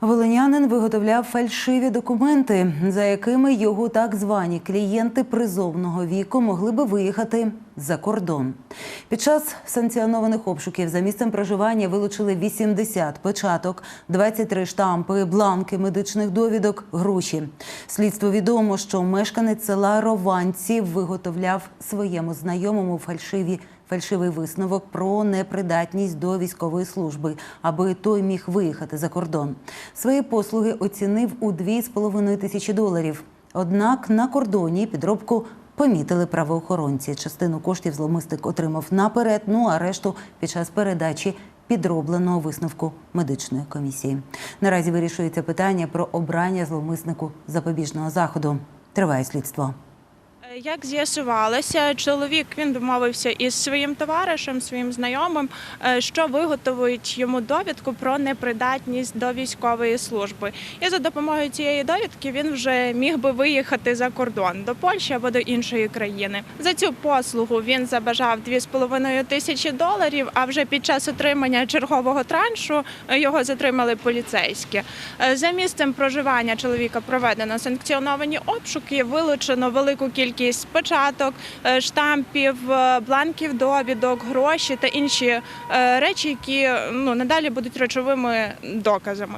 Волинянин виготовляв фальшиві документи, за якими його так звані клієнти призовного віку могли би виїхати за кордон. Під час санкціонованих обшуків за місцем проживання вилучили 80 печаток, 23 штампи, бланки медичних довідок, гроші. Слідство відомо, що мешканець села Рованці виготовляв своєму знайомому фальшиві фальшивий висновок про непридатність до військової служби, аби той міг виїхати за кордон. Свої послуги оцінив у 2,5 тисячі доларів. Однак на кордоні підробку помітили правоохоронці. Частину коштів зломисник отримав наперед, ну а решту під час передачі підробленого висновку медичної комісії. Наразі вирішується питання про обрання зловмиснику запобіжного заходу. Триває слідство. Як з'ясувалося, чоловік він домовився із своїм товаришем, своїм знайомим, е, що виготовують йому довідку про непридатність до військової служби. І за допомогою цієї довідки він вже міг би виїхати за кордон до Польщі або до іншої країни. За цю послугу він забажав 2,5 тисячі доларів. А вже під час отримання чергового траншу е, його затримали поліцейські. Е, За місцем проживання чоловіка проведено санкціоновані обшуки, вилучено велику кількість початок, е, штампів, е, бланків довідок, гроші та інші е, речі, які ну надалі будуть речовими доказами.